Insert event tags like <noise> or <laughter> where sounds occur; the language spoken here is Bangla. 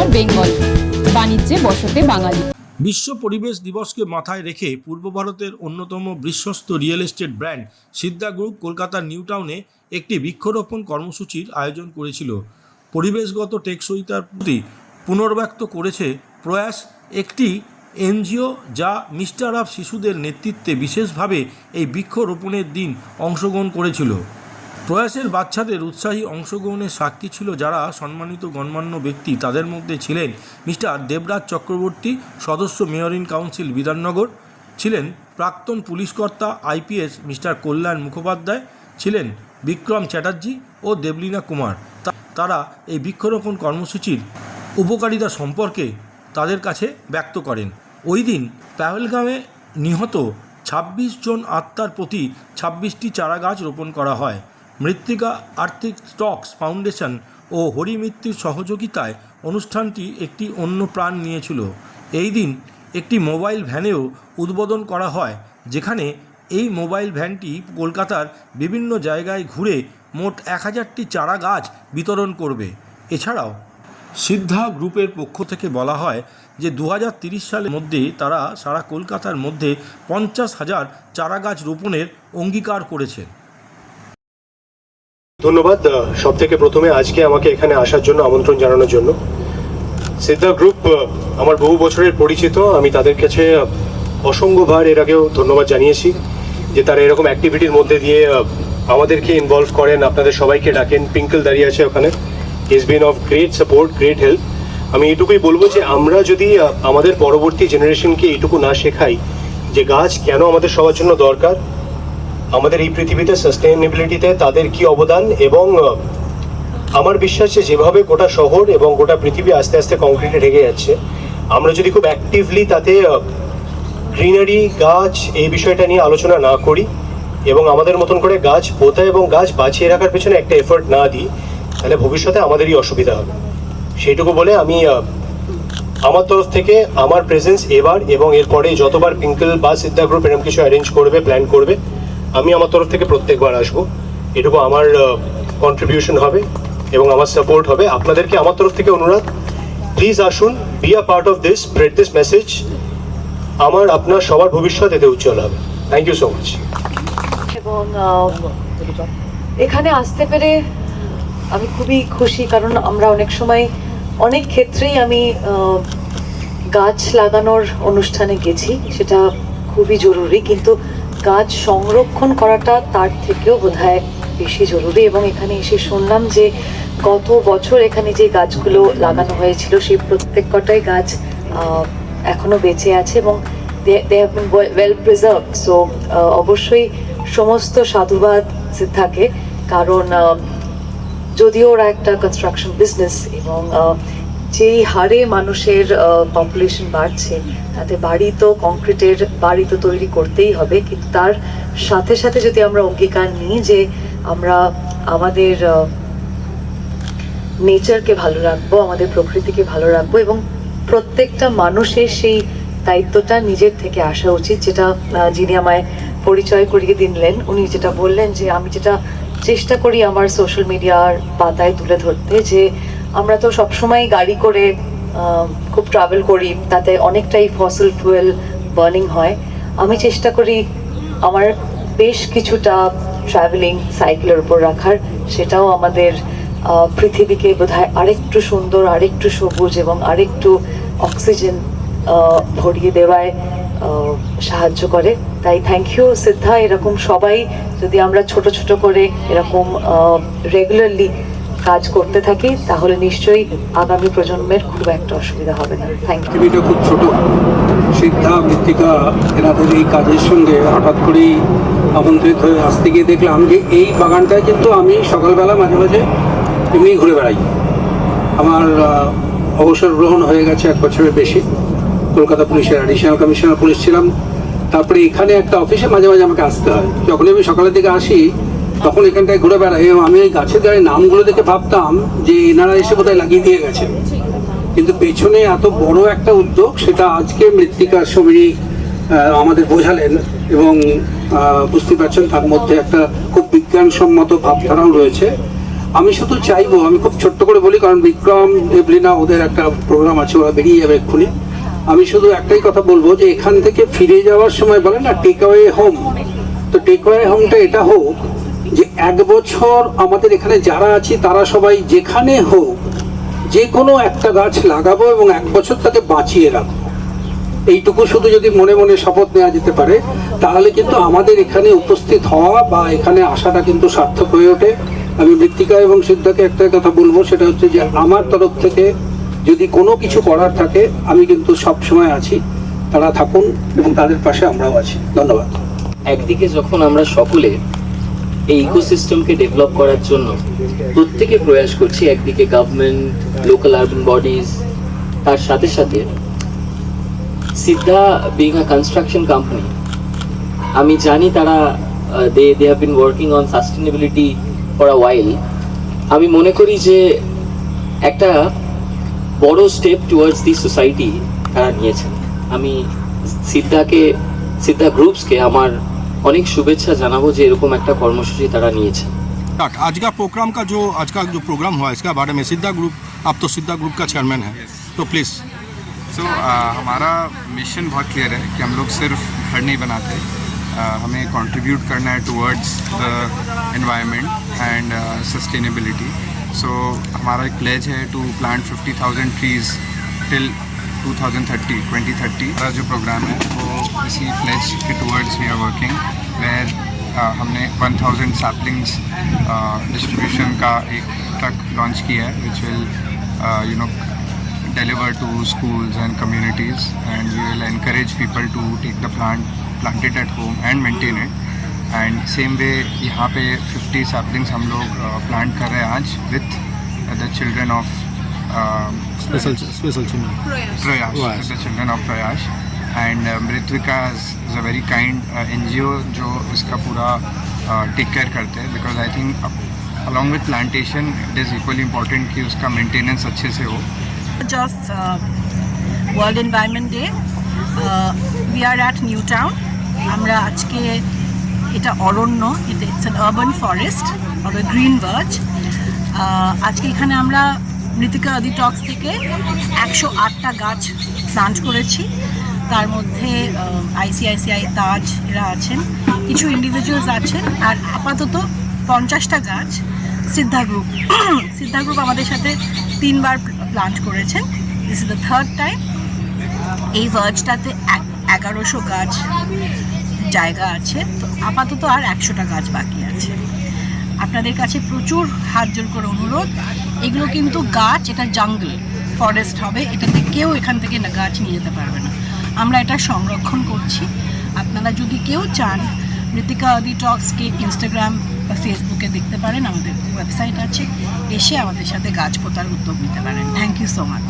এন্টারপ্রেনিয়র বেঙ্গল। বাণিজ্যে বসতে বাঙালি। বিশ্ব পরিবেশ দিবসকে মাথায় রেখে পূর্ব ভারতের অন্যতম বিশ্বস্ত real estate brand Siddha group কলকাতার নিউ টাউনে একটি বৃক্ষরোপণ কর্মসূচির আয়োজন করেছিল। পরিবেশগত টেকসইতার প্রতি পুনর্ব্যক্ত করেছে প্রয়াস একটি এনজিও যা মিস্টার অফ শিশুদের নেতৃত্বে বিশেষভাবে এই বৃক্ষরোপণের দিন অংশগ্রহণ করেছিল। প্রয়াসের বাচ্চাদের উৎসাহী অংশগ্রহণের সাক্ষী ছিল যারা সম্মানিত গণ্যমান্য ব্যক্তি। তাদের মধ্যে ছিলেন মিস্টার দেবরাজ চক্রবর্তী, সদস্য মেয়র ইন কাউন্সিল বিধাননগর, ছিলেন প্রাক্তন পুলিশকর্তা আইপিএস মিস্টার কল্যাণ মুখোপাধ্যায়, ছিলেন বিক্রম চ্যাটার্জি ও দেবলীনা কুমার। তারা এই বৃক্ষরোপণ কর্মসূচির উপকারিতা সম্পর্কে তাদের কাছে ব্যক্ত করেন। ওই দিন পেহেলগামে নিহত ছাব্বিশ জন আত্মার প্রতি ছাব্বিশটি চারা গাছ রোপণ করা হয়। মৃত্তিকা আর্থিক স্টকস ফাউন্ডেশন ও হরিমিত্তির সহযোগিতায় অনুষ্ঠানটি একটি অন্য প্রাণ নিয়েছিল। এই দিন একটি মোবাইল ভ্যানেও উদ্বোধন করা হয়, যেখানে এই মোবাইল ভ্যানটি কলকাতার বিভিন্ন জায়গায় ঘুরে মোট এক হাজারটি চারা গাছ বিতরণ করবে। এছাড়াও সিদ্ধা গ্রুপের পক্ষ থেকে বলা হয় যে দু সালের মধ্যে তারা সারা কলকাতার মধ্যে পঞ্চাশ হাজার চারা গাছ রোপণের অঙ্গীকার করেছেন। ধন্যবাদ। সব থেকে প্রথমে আজকে আমাকে এখানে আসার জন্য, আমন্ত্রণ জানানোর জন্য। সিদ্ধা গ্রুপ আমার বহু বছরের পরিচিত। আমি তাদের কাছে অসংখ্যবার এর আগেও ধন্যবাদ জানিয়েছি যে তারা এরকম অ্যাক্টিভিটির মধ্যে দিয়ে আমাদেরকে ইনভলভ করেন। আপনাদের সবাইকে ডাকেন। পিঙ্কল দাঁড়িয়ে আছে ওখানে। Is been of great support great help আমি এটুকুই বলব যে আমরা যদি আমাদের পরবর্তী জেনারেশনকে এটুকু না শেখাই যে গাছ কেন আমাদের সবার জন্য দরকার আমাদের এই পৃথিবীতে সাস্টেনেবিলিটিতে তাদের কি অবদান এবং আমার বিশ্বাস যে যেভাবে গোটা শহর এবং গোটা পৃথিবী আস্তে আস্তে কংক্রিটে ঢেকে যাচ্ছে, আমরা যদি খুব অ্যাক্টিভলি তাতে গ্রিনারি গাছ এই বিষয়টা নিয়ে আলোচনা না করি এবং আমাদের মতন করে গাছ পোতা এবং গাছ বাঁচিয়ে রাখার পেছনে একটা এফোর্ট না দিই, তাহলে ভবিষ্যতে আমাদেরই অসুবিধা হবে। সেইটুকু বলে আমি আমার তরফ থেকে আমার প্রেজেন্স এবার এবং এরপরে যতবার পিঙ্কল বা সিদ্ধা গ্রুপ এরকম কিছু অ্যারেঞ্জ করবে প্ল্যান করবে আমি আমার তরফ থেকে প্রত্যেকবার আসব। এটুকু আমার কন্ট্রিবিউশন হবে এবং আমার সাপোর্ট হবে। আপনাদেরকে আমার তরফ থেকে অনুরোধ প্লিজ আসুন be a part of this spread this message আমার, আপনার সবার ভবিষ্যৎ এতে উজ্জ্বল হবে। থ্যাংক ইউ সো মাচ এবং এখানে আসতে পেরে আমি খুবই খুশি, কারণ আমরা অনেক সময় অনেক ক্ষেত্রেই আমি গাছ লাগানোর অনুষ্ঠানে গেছি, সেটা খুবই জরুরি। কিন্তু গাছ সংরক্ষণ করাটা তার থেকেও বোধহয় বেশি জরুরি। এবং এখানে এসে শুনলাম যে গত বছর এখানে যে গাছগুলো লাগানো হয়েছিল, সেই প্রত্যেক কটাই গাছ এখনও বেঁচে আছে এবং ওয়েল প্রিজার্ভ সো অবশ্যই সমস্ত সাধুবাদ থাকে কারণ যদিও ওরা একটা কনস্ট্রাকশন বিজনেস এবং যেই হারে মানুষের পপুলেশন বাড়ছে, তাতে বাড়ি তো কংক্রিটের বাড়ি তো তৈরি করতেই হবে, কিন্তু তার সাথে সাথে যদি আমরা অঙ্গীকার নিই যে আমরা আমাদের নেচারকে ভালো রাখব, আমাদের প্রকৃতিকে ভালো রাখব এবং প্রত্যেকটা মানুষের সেই দায়িত্বটা নিজের থেকে আসা উচিত, যেটা যিনি আমায় পরিচয় করিয়ে দিলেন, উনি যেটা বললেন যে আমি যেটা চেষ্টা করি আমার সোশ্যাল মিডিয়ার পাতায় তুলে ধরতে যে আমরা তো সবসময় গাড়ি করে খুব ট্রাভেল করি, তাতে অনেকটাই ফসল ফুয়েল বার্নিং হয়। আমি চেষ্টা করি আমার বেশ কিছুটা ট্রাভেলিং সাইকেলের উপর রাখার, সেটাও আমাদের পৃথিবীকে বোধহয় আরেকটু সুন্দর, আরেকটু সবুজ এবং আরেকটু অক্সিজেন ভরিয়ে দেওয়ায় সাহায্য করে। তাই থ্যাংক ইউ সিদ্ধা, এরকম সবাই যদি আমরা ছোট ছোট করে এরকম রেগুলারলি কাজ করতে থাকি, তাহলে নিশ্চয়ই আগামী প্রজন্মের খুব একটা অসুবিধা হবে না। থ্যাংক ইউ পৃথিবীটা খুব ছোট। সিদ্ধা, মৃত্তিকা এনাদের এই কাজের সঙ্গে হঠাৎ করেই আমন্ত্রিত হয়ে আসতে গিয়ে দেখলাম যে এই বাগানটায় কিন্তু আমি সকালবেলা মাঝে মাঝে এমনি ঘুরে বেড়াই। আমার অবসর গ্রহণ হয়ে গেছে এক বছরের বেশি। কলকাতা পুলিশের অ্যাডিশনাল কমিশনার পুলিশ ছিলাম। তারপরে এখানে একটা অফিসে মাঝে মাঝে আমাকে আসতে হয়। যখনই আমি সকালের দিকে আসি তখন এখানটায় ঘুরে বেড়াই এবং আমি এই গাছের গায়ে নামগুলো দেখে ভাবতাম যে এনারা এসে বোধহয় লাগিয়ে দিয়ে গেছে। কিন্তু পেছনে এত বড় একটা উদ্যোগ, সেটা আজকে মৃত্তিকার সমিতি আমাদের বোঝালেন এবং বুঝতে পারছেন তার মধ্যে একটা খুব বিজ্ঞানসম্মত ভাবধারাও রয়েছে। আমি শুধু চাইব, আমি খুব ছোট্ট করে বলি, কারণ বিক্রম এভলিনা ওদের একটা প্রোগ্রাম আছে, ওরা বেরিয়ে যাবে এক্ষুনি। আমি শুধু একটাই কথা বলব যে এখান থেকে ফিরে যাওয়ার সময় বলে না টেক অ্যাওয়ে হোম তো টেক অ্যাওয়ে হোমটা এটা হোক যে এক বছর আমাদের এখানে যারা আছি, তারা সবাই যেখানে হোক যে কোনো একটা গাছ লাগাবো এবং এক বছর তাকে বাঁচিয়ে রাখব। এইটুকু শুধু যদি মনে মনে শপথ নেওয়া যেতে পারে, তাহলে কিন্তু আমাদের এখানে উপস্থিত হওয়া বা এখানে আসাটা কিন্তু সার্থক হয়ে ওঠে। আমি মৃত্তিকা এবং সিদ্ধাকে একটা কথা বলব, সেটা হচ্ছে যে আমার তরফ থেকে যদি কোনো কিছু করার থাকে, আমি কিন্তু সব সময় আছি। তারা থাকুন এবং তাদের পাশে আমরাও আছি। ধন্যবাদ। একদিকে যখন আমরা সকলে এই ইকোসিস্টেমকে ডেভেলপ করার জন্য প্রত্যেকে প্রয়াস করছি একদিকে গভর্নমেন্ট লোকাল আরবান বডিজ তার সাথে সাথে Siddha being a construction company আমি জানি তারা they they have been working on sustainability for a while আমি মনে করি যে একটা বড় স্টেপ টুয়ার্ডস দি সোসাইটি তারা নিয়েছেন। আমি সিদ্ধাকে, সিদ্ধা গ্রুপসকে আমার অনেক শুভেচ্ছা জানাবো যে এরকম একটা কর্মসূচি তারা নিয়েছে स्टार्ट आज का प्रोग्राम का जो आज का जो प्रोग्राम हुआ इसके बारे में सिद्धा ग्रुप आप तो सिद्धा ग्रुप का चेयरमैन है तो प्लीज़ सो हमारा मिशन बहुत क्लियर है कि हम लोग सिर्फ घर नहीं बनाते uh, हमें कंट्रीब्यूट करना है towards the environment and sustainability so हमारा एक प्लेज है to plant 50,000 trees till two thousand thirty का जो प्रोग्राम है, वो इसी प्लेज के towards we are working where हमने वन थाउज़ेंड सैपलिंग्स डिस्ट्रीब्यूशन का एक ट्रक लॉन्च किया है which will you know deliver to schools and communities and we will encourage people to take the plant planted at home and maintain it and same way यहाँ पे फिफ्टी सैपलिंग्स हम लोग प्लांट कर रहे हैं आज with the children of uh, special special Prayash, Prayash. with the children of Prayash and uh, Mritvika is, is a very kind uh, NGO जो इसका पूरा टेक केयर करते हैं because I think along with plantation it is equally important कि उसका मेंटेनेंस अच्छे से हो of uh, World Environment Day. Uh, we are at New Town. আমরা আজকে এটা অরণ্য এটা it's an urban forest or green verge আজকে এখানে আমরা মৃতিকা আদি টক্স থেকে একশো আটটা গাছ প্লান্ট করেছি। তার মধ্যে আইসিআইসিআই তাজ এরা আছেন, কিছু ইন্ডিভিজুয়ালস আছেন, আর আপাতত পঞ্চাশটা গাছ সিদ্ধা গ্রুপ <clears throat> সিদ্ধা গ্রুপ আমাদের সাথে তিনবার প্লান্ট করেছেন। This is the third time এই ভার্জটাতে এগারোশো গাছ জায়গা আছে, তো আপাতত আর একশোটা গাছ বাকি আছে। আপনাদের কাছে প্রচুর হাত জোর করে অনুরোধ। এগুলো কিন্তু গাছ, এটা জাঙ্গল ফরেস্ট হবে। এটাতে কেউ এখান থেকে গাছ নিয়ে যেতে পারবে না। আমরা এটা সংরক্ষণ করছি। আপনারা যদি কেউ চান মৃতিকা আদি টক্সকে ইনস্টাগ্রাম বা ফেসবুকে দেখতে পারেন, আমাদের ওয়েবসাইট আছে। এসে আমাদের সাথে গাছ পোতার উদ্যোগ নিতে পারেন। Thank you so much